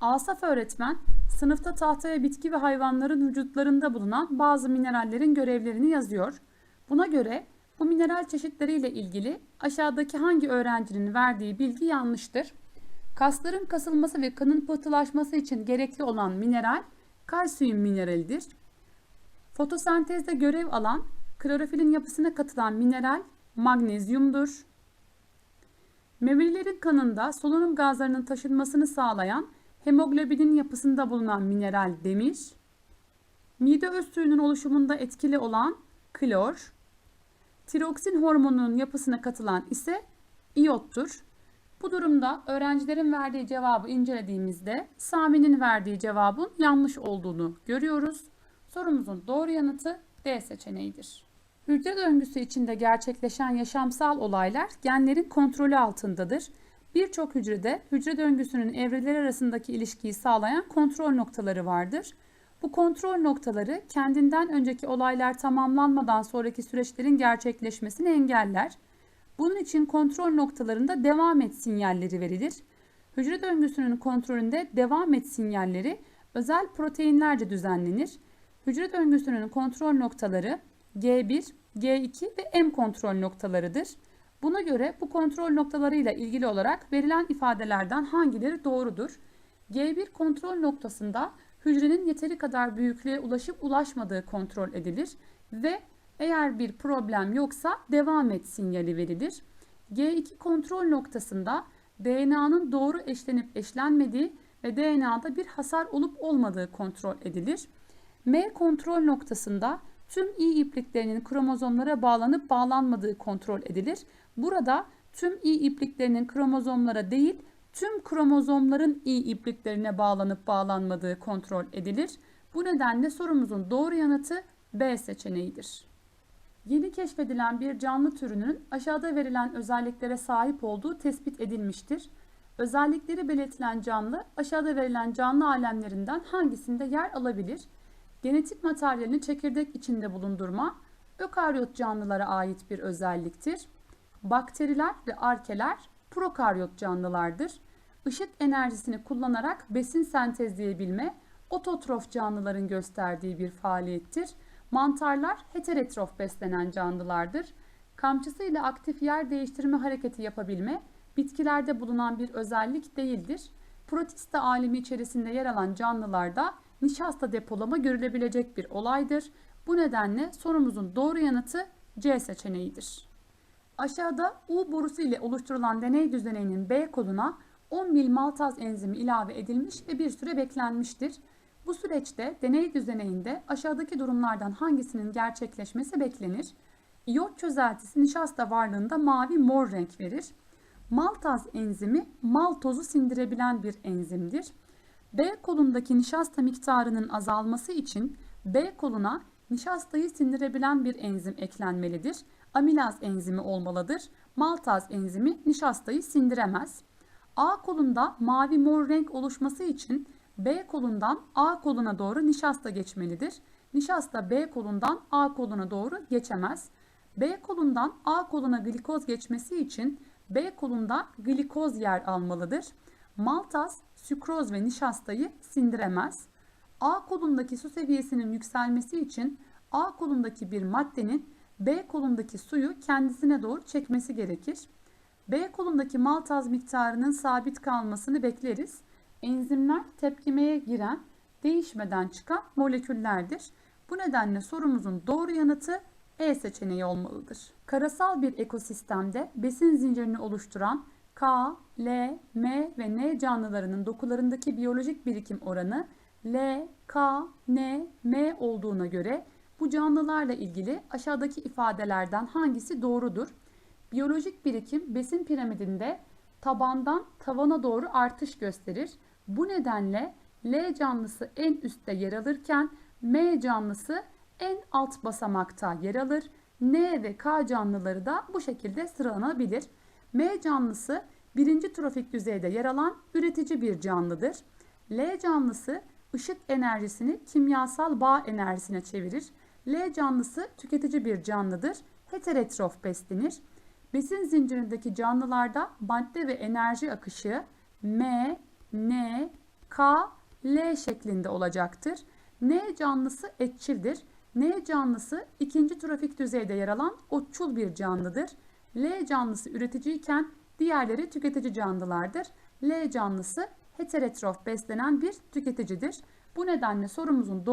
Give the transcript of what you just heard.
Asaf öğretmen sınıfta tahtaya bitki ve hayvanların vücutlarında bulunan bazı minerallerin görevlerini yazıyor. Buna göre bu mineral çeşitleriyle ilgili aşağıdaki hangi öğrencinin verdiği bilgi yanlıştır? Kasların kasılması ve kanın pıhtılaşması için gerekli olan mineral kalsiyum mineralidir. Fotosentezde görev alan klorofilin yapısına katılan mineral magnezyumdur. Memelilerin kanında solunum gazlarının taşınmasını sağlayan hemoglobinin yapısında bulunan mineral demir. Mide öz suyunun oluşumunda etkili olan klor. Tiroksin hormonunun yapısına katılan ise iyottur. Bu durumda öğrencilerin verdiği cevabı incelediğimizde Sami'nin verdiği cevabın yanlış olduğunu görüyoruz. Sorumuzun doğru yanıtı D seçeneğidir. Hücre döngüsü içinde gerçekleşen yaşamsal olaylar genlerin kontrolü altındadır. Birçok hücrede hücre döngüsünün evreler arasındaki ilişkiyi sağlayan kontrol noktaları vardır. Bu kontrol noktaları kendinden önceki olaylar tamamlanmadan sonraki süreçlerin gerçekleşmesini engeller. Bunun için kontrol noktalarında devam et sinyalleri verilir. Hücre döngüsünün kontrolünde devam et sinyalleri özel proteinlerce düzenlenir. Hücre döngüsünün kontrol noktaları G1, G2 ve M kontrol noktalarıdır. Buna göre bu kontrol noktalarıyla ilgili olarak verilen ifadelerden hangileri doğrudur? G1 kontrol noktasında hücrenin yeteri kadar büyüklüğe ulaşıp ulaşmadığı kontrol edilir ve eğer bir problem yoksa devam et sinyali verilir. G2 kontrol noktasında DNA'nın doğru eşlenip eşlenmediği ve DNA'da bir hasar olup olmadığı kontrol edilir. M kontrol noktasında tüm i ipliklerinin kromozomlara bağlanıp bağlanmadığı kontrol edilir. Burada tüm i ipliklerinin kromozomlara değil, tüm kromozomların i ipliklerine bağlanıp bağlanmadığı kontrol edilir. Bu nedenle sorumuzun doğru yanıtı B seçeneğidir. Yeni keşfedilen bir canlı türünün aşağıda verilen özelliklere sahip olduğu tespit edilmiştir. Özellikleri belirtilen canlı aşağıda verilen canlı alemlerinden hangisinde yer alabilir? Genetik materyalini çekirdek içinde bulundurma, ökaryot canlılara ait bir özelliktir. Bakteriler ve arkeler prokaryot canlılardır. Işık enerjisini kullanarak besin sentezleyebilme, ototrof canlıların gösterdiği bir faaliyettir. Mantarlar heterotrof beslenen canlılardır. Kamçısıyla aktif yer değiştirme hareketi yapabilme, bitkilerde bulunan bir özellik değildir. Protista alemi içerisinde yer alan canlılarda nişasta depolama görülebilecek bir olaydır. Bu nedenle sorumuzun doğru yanıtı C seçeneğidir. Aşağıda U borusu ile oluşturulan deney düzeninin B koluna 10 mil maltaz enzimi ilave edilmiş ve bir süre beklenmiştir. Bu süreçte deney düzeneğinde aşağıdaki durumlardan hangisinin gerçekleşmesi beklenir? İyot çözeltisi nişasta varlığında mavi mor renk verir. Maltaz enzimi maltozu sindirebilen bir enzimdir. B kolundaki nişasta miktarının azalması için B koluna nişastayı sindirebilen bir enzim eklenmelidir. Amilaz enzimi olmalıdır. Maltaz enzimi nişastayı sindiremez. A kolunda mavi mor renk oluşması için B kolundan A koluna doğru nişasta geçmelidir. Nişasta B kolundan A koluna doğru geçemez. B kolundan A koluna glikoz geçmesi için B kolunda glikoz yer almalıdır. Maltaz, sükroz ve nişastayı sindiremez. A kolundaki su seviyesinin yükselmesi için A kolundaki bir maddenin B kolundaki suyu kendisine doğru çekmesi gerekir. B kolundaki maltaz miktarının sabit kalmasını bekleriz. Enzimler tepkimeye giren, değişmeden çıkan moleküllerdir. Bu nedenle sorumuzun doğru yanıtı E seçeneği olmalıdır. Karasal bir ekosistemde besin zincirini oluşturan K, L, M ve N canlılarının dokularındaki biyolojik birikim oranı L, K, N, M olduğuna göre bu canlılarla ilgili aşağıdaki ifadelerden hangisi doğrudur? Biyolojik birikim besin piramidinde tabandan tavana doğru artış gösterir. Bu nedenle L canlısı en üstte yer alırken M canlısı en alt basamakta yer alır. N ve K canlıları da bu şekilde sıralanabilir. M canlısı birinci trofik düzeyde yer alan üretici bir canlıdır. L canlısı ışık enerjisini kimyasal bağ enerjisine çevirir. L canlısı tüketici bir canlıdır. Heterotrof beslenir. Besin zincirindeki canlılarda madde ve enerji akışı M, N, K, L şeklinde olacaktır. N canlısı etçildir. N canlısı ikinci trofik düzeyde yer alan otçul bir canlıdır. L canlısı üreticiyken diğerleri tüketici canlılardır. L canlısı heterotrof beslenen bir tüketicidir. Bu nedenle sorumuzun doğru